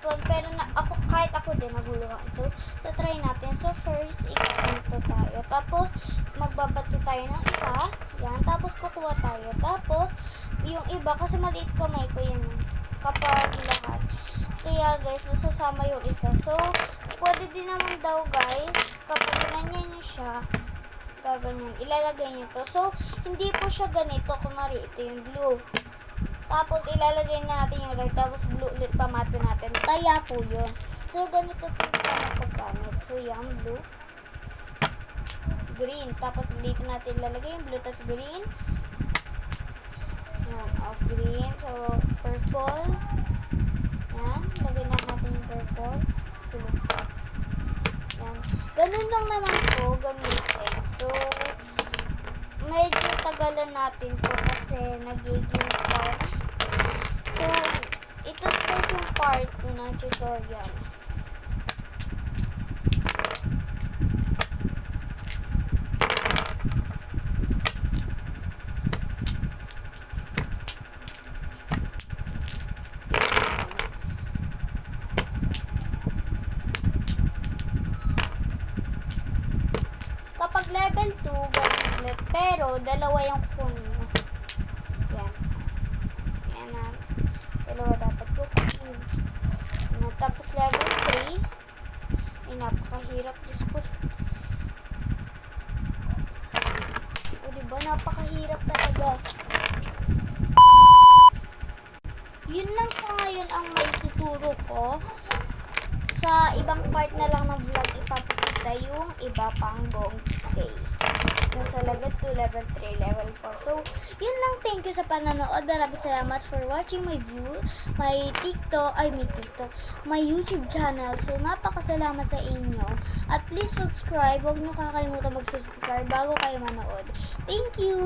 part 1, pero na, ako, kahit ako din naguluhan. So, tatry natin. So, first, ikakanto tayo. Tapos, magbabato tayo ng isa. Yan. Tapos, kukuha tayo. Tapos, yung iba, kasi maliit kamay ko yun. Kapag lahat. Kaya, guys, nasasama yung isa. So, pwede din naman daw, guys, kapag ganyan nyo siya, gaganyan, ilalagay nyo to. So, hindi po siya ganito. Kunwari, ito yung blue. Tapos, ilalagay natin yung red. Tapos, blue ulit pamati natin. Kaya po yun. So, ganito po yung paggamit. So, yan, blue. Green. Tapos, dito natin ilalagay yung blue. Tapos, green. Yan, off green. So, purple. Yan. Lagay na natin yung purple. Blue. Yan. Ganun lang naman po gamitin. So, medyo tagalan natin to kasi nagiging part. So, ito po yung part ko ng tutorial. Kapag level 2, ganun. Pero, dalawa yung kukunin mo. Yan. Yan na. Dalawa dapat kukunin. Ano, tapos level 3. Ay, napakahirap. Diyos ko. O, diba? Napakahirap talaga. Yun lang po ngayon ang may tuturo ko sa ibang part na lang ng vlog ipapakita yung iba pang buong play. Yung sa level 2, level 3, level 4. So, yun lang. Thank you sa panonood. Maraming salamat for watching my view, my TikTok, ay may TikTok, my YouTube channel. So, napakasalamat sa inyo. At please subscribe. Huwag nyo kakalimutan mag-subscribe bago kayo manood. Thank you!